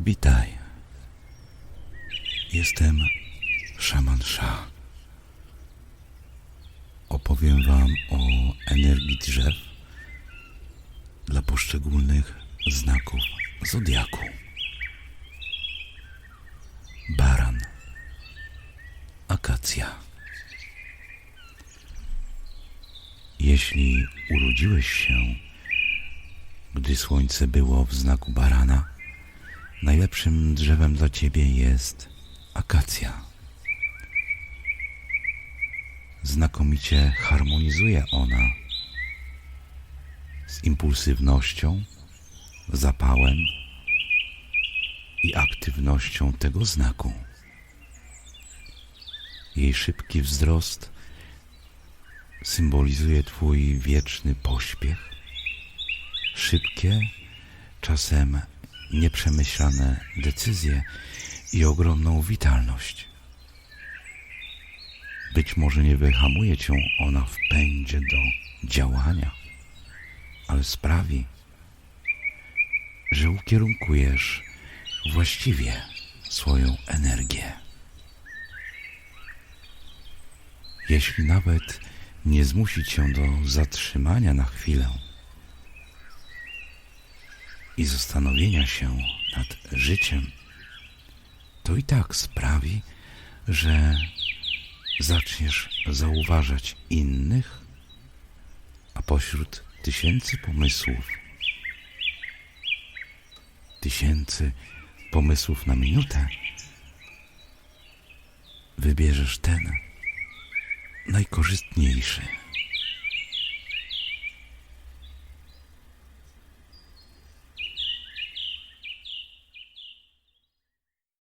Witaj. Jestem szaman Sza. Opowiem Wam o energii drzew dla poszczególnych znaków zodiaku. Baran. Akacja. Jeśli urodziłeś się, gdy słońce było w znaku barana, najlepszym drzewem dla ciebie jest akacja. Znakomicie harmonizuje ona z impulsywnością, zapałem i aktywnością tego znaku. Jej szybki wzrost symbolizuje Twój wieczny pośpiech, szybkie, czasem nieprzemyślane decyzje i ogromną witalność. Być może nie wyhamuje cię ona w pędzie do działania, ale sprawi, że ukierunkujesz właściwie swoją energię. Jeśli nawet nie zmusi cię do zatrzymania na chwilę i zastanowienia się nad życiem, to i tak sprawi, że zaczniesz zauważać innych, a pośród tysięcy pomysłów, tysięcy pomysłów na minutę, wybierzesz ten najkorzystniejszy.